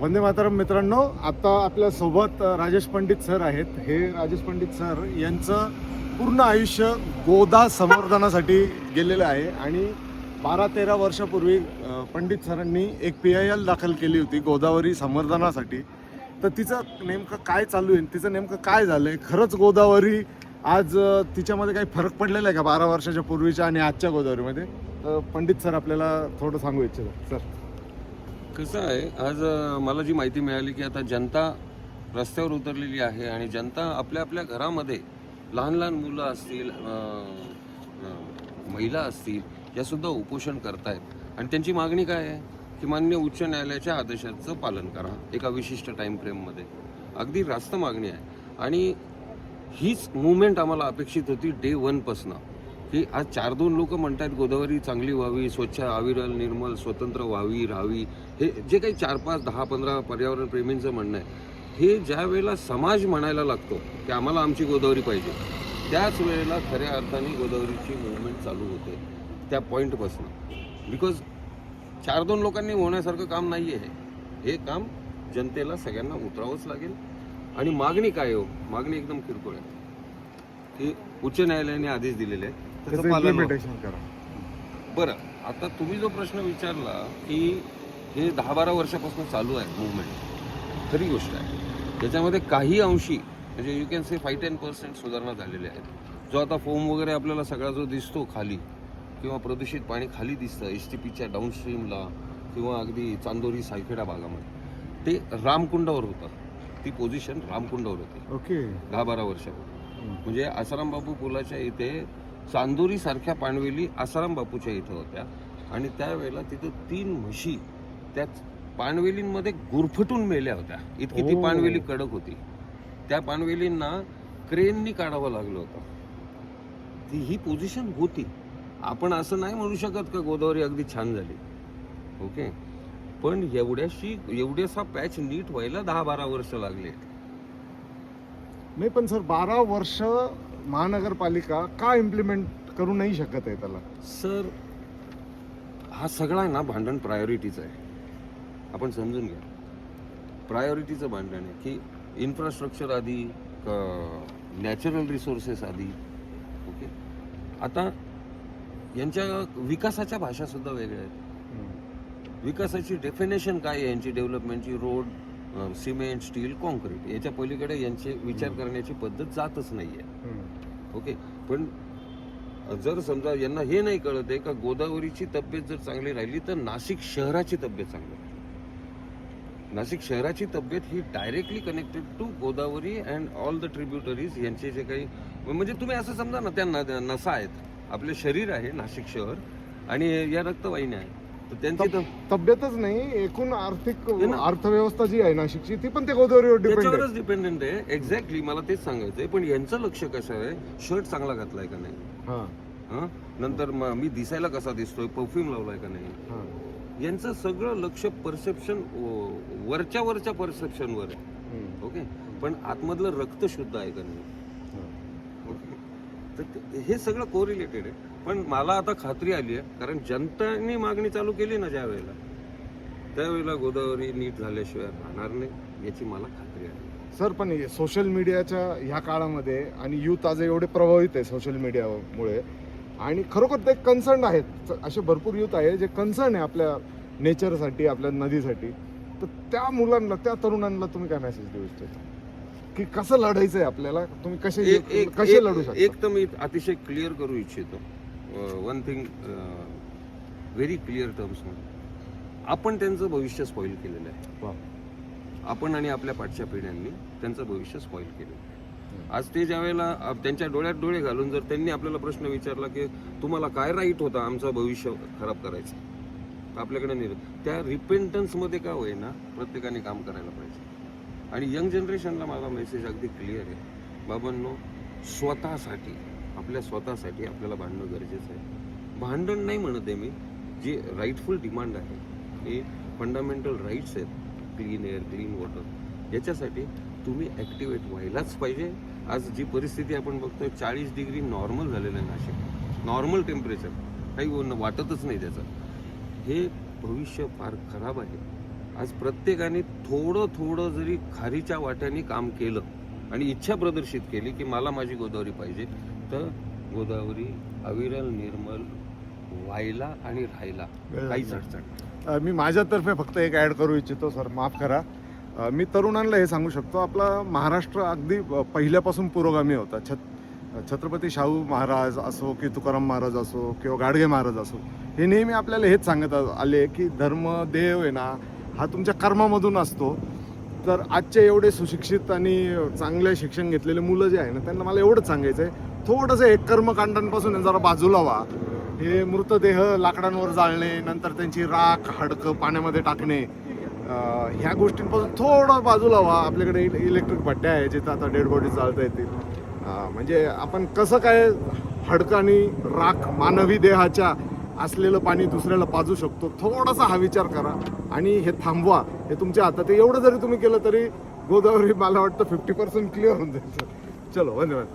वंदे मातरम मित्रांनो आता आपल्यासोबत राजेश पंडित सर आहेत. हे राजेश पंडित सर यांचं पूर्ण आयुष्य गोदा संवर्धनासाठी गेलेलं आहे आणि बारा तेरा वर्षापूर्वी पंडित सरांनी एक पी आय एल दाखल केली होती गोदावरी संवर्धनासाठी. तर तिचं नेमकं काय चालू आहे? तिचं नेमकं काय झालंय? खरंच गोदावरी आज तिच्यामध्ये काही फरक पडलेला आहे का बारा वर्षाच्या पूर्वीच्या आणि आजच्या गोदावरीमध्ये? तर पंडित सर आपल्याला थोडं सांगू इच्छितात. सर. कसं आहे आज मला जी माहिती मिळाली की आता जनता रस्त्यावर उतरलेली आहे आणि जनता आपल्या आपल्या घरामध्ये लहान लहान मुलं असतील महिला असतील यासुद्धा उपोषण उपोषण करतायत. आणि त्यांची मागणी काय आहे? की मान्य उच्च न्यायालयाच्या आदेशाचं पालन करा एका विशिष्ट टाईम फ्रेममध्ये अगदी रास्त मागणी आहे. आणि हीच मुवमेंट आम्हाला अपेक्षित होती डे वनपासनं की आज चार दोन लोक म्हणतात गोदावरी चांगली व्हावी स्वच्छ अविरल निर्मल स्वतंत्र व्हावी राहावी. हे जे काही चार पाच दहा पंधरा पर्यावरण प्रेमींचं म्हणणं आहे हे ज्या वेळेला समाज म्हणायला लागतो की आम्हाला आमची गोदावरी पाहिजे त्याच वेळेला खऱ्या अर्थाने गोदावरीची मुवमेंट चालू होते त्या पॉईंटपासून बिकॉज चार दोन लोकांनी होण्यासारखं काम नाही आहे हे काम जनतेला सगळ्यांना उतरावंच लागेल. आणि मागणी काय हो? मागणी एकदम किरकोळ आहे. की उच्च न्यायालयाने आदेश दिलेले आहेत. त्याचं त्याचं पालन व्हावं. इम्प्लिमेंटेशन करा. बरं आता तुम्ही जो प्रश्न विचारला की हे दहा बारा वर्षापासून चालू आहे मुवमेंट खरी गोष्ट आहे. त्याच्यामध्ये काही अंशी म्हणजे you can say five ten percent सुधारणा झालेल्या आहेत. जो आता फोम वगैरे आपल्याला सगळा जो दिसतो खाली किंवा प्रदूषित पाणी खाली दिसतं एस टी पीच्या डाऊनस्ट्रीमला किंवा अगदी चांदोरी सायखेडा भागामध्ये ते रामकुंडावर होतं. ती पोझिशन रामकुंडावर होती. ओके दहा बारा वर्षापूर्वी म्हणजे आसाराम बापू पुलाच्या इथे चांदोरी सारख्या पाणवेली आसाराम बापूच्या इथं होत्या. आणि त्यावेळेला तिथं तीन म्हशी त्या पाणवेलींमध्ये गुरफटून मेल्या होत्या. इतकी ती ओ. पाणवेली कडक होती. त्या पाणवेलींना क्रेननी काढावं लागलं होतं. ती ही पोझिशन होती. आपण असं नाही म्हणू शकत का गोदावरी अगदी छान झाली. ओके? पण एवढ्याशी एवढ्यासा पॅच नीट व्हायला दहा बारा वर्ष लागले. नाही पण सर बारा वर्ष महानगरपालिका का इम्प्लिमेंट करू नाही शकत आहे त्याला? सर हा सगळा आहे ना भांडण प्रायोरिटीचं आहे. आपण समजून घ्या. प्रायोरिटीचं भांडण आहे की इन्फ्रास्ट्रक्चर आधी नॅचरल रिसोर्सेस आधी ओके आता यांच्या विकासाच्या भाषा सुद्धा वेगळ्या आहेत. विकासाची डेफिनेशन काय आहे यांची? डेव्हलपमेंटची रोड सिमेंट स्टील कॉन्क्रीट याच्या पलीकडे यांचे विचार करण्याची पद्धत जातच नाही आहे ओके. पण जर समजा यांना हे नाही कळत आहे का गोदावरीची तब्येत जर चांगली राहिली तर नाशिक शहराची तब्येत चांगली नाशिक शहराची तब्येत ही directly connected to Godavari and all the tributaries यांचे जे काही म्हणजे तुम्ही असं समजा ना त्या न- नसा आहेत. आपले शरीर आहे नाशिक शहर आणि या रक्तवाहिन्या आहेत. तर त्यांची तर तब्येतच नाही एकूण आर्थिक ना. अर्थव्यवस्था जी आहे नाशिकची ती पण ते गोदावरीवर डिपेंड त्याच्यावरच डिपेंडेंट आहे. एक्झॅक्टली मला तेच सांगायचंय पण यांचं लक्ष कसं आहे? शर्ट चांगला घातलाय का नाही? हा. हं? नंतर म- मी दिसायला कसा दिसतोय? परफ्यूम लावलाय का नाही? हा. यांचं सगळं लक्ष परसेप्शन वरच्या वरच्या परसेप्शनवर आहे. हम्म. ओके पण आतमधलं रक्त शुद्ध आहे का नाही? तर ते- हे सगळं कोरिलेटेड आहे. पण मला आता खात्री आली आहे कारण जनतानी मागणी चालू केली ना ज्या वेळेला त्यावेळेला गोदावरी नीट झाल्याशिवाय राहणार नाही याची मला खात्री आहे. सर पण सोशल मीडियाच्या ह्या काळामध्ये आणि युथ आज एवढे प्रभावित आहे सोशल मीडियामुळे आणि खरोखर ते कन्सर्न आहेत. असे भरपूर युथ आहे जे कन्सर्न आहे आपल्या नेचरसाठी आपल्या नदीसाठी. तर त्या मुलांना त्या तरुणांना तुम्ही काय मेसेज देऊ इच्छिता? की कसं लढायचं आहे आपल्याला? तुम्ही कसे एक एक कसे एक- लढू शकता? एक तर मी अतिशय क्लिअर करू इच्छितो. वन थिंग व्हेरी क्लिअर टर्म्समध्ये आपण त्यांचं भविष्य स्पॉईल केलेलं आहे. वा. आपण आणि आपल्या पाठच्या पिढ्यांनी त्यांचं भविष्य स्पॉईल केलेलं आहे. आज ते ज्या वेळेला त्यांच्या डोळ्यात डोळे घालून जर त्यांनी आपल्याला प्रश्न विचारला की तुम्हाला काय राईट होता आमचं भविष्य खराब करायचं? तर आपल्याकडे नाही त्या रिपेंटन्समध्ये का होईना प्रत्येकाने काम करायला पाहिजे. आणि यंग जनरेशनला माझा मेसेज अगदी क्लिअर आहे. बाबांनो स्वतःसाठी आपल्या स्वतःसाठी आपल्याला भांडणं गरजेचं आहे. भांडण नाही म्हणत आहे मी. जे राईटफुल डिमांड आहे हे फंडामेंटल राईट्स आहेत क्लीन एअर क्लीन वॉटर याच्यासाठी तुम्ही ॲक्टिवेट व्हायलाच पाहिजे. आज जी परिस्थिती आपण बघतोय चाळीस डिग्री नॉर्मल झालेलं आहे नाशिक. नॉर्मल टेम्परेचर काही वाटतच नाही त्याचं. हे भविष्य फार खराब आहे. आज प्रत्येकाने थोडं थोडं जरी खारीच्या वाट्याने काम केलं आणि इच्छा प्रदर्शित केली की मला माझी गोदावरी पाहिजे तर गोदावरी अविरल निर्मल व्हायला आणि राहायला काहीच अडचण मी माझ्यातर्फे फक्त एक ॲड करू इच्छितो सर. माफ करा. मी तरुणांना हे सांगू शकतो. आपला महाराष्ट्र अगदी पहिल्यापासून पुरोगामी होता. छत छत्रपती शाहू महाराज असो की तुकाराम महाराज असो किंवा गाडगे महाराज असो हे नेहमी आपल्याला हेच सांगत आले की धर्म देव आहे ना हा तुमच्या कर्मामधून असतो. तर आजचे एवढे सुशिक्षित आणि चांगले शिक्षण घेतलेले मुलं जे आहे ना त्यांना मला एवढंच सांगायचं आहे थोडंसं एक कर्मकांडांपासून जरा बाजूला व्हा हे मृतदेह लाकडांवर जाळणे नंतर त्यांची राख हाडकं पाण्यामध्ये टाकणे ह्या गोष्टींपासून थोडं बाजूला व्हा आपल्याकडे इलेक्ट्रिक भट्ट्या आहे जिथं आता डेड बॉडी चालता येतील. म्हणजे आपण कसं काय हडकं आणि राख मानवी देहाच्या असलेलं पाणी दुसऱ्याला पाजू शकतो. थोडासा हा विचार करा आणि हे थांबवा. हे तुमच्या हातात एवढं जरी तुम्ही केलं तरी गोदावरी मला वाटतं फिफ्टी पर्सेंट क्लिअर होऊन जाईल. चलो धन्यवाद.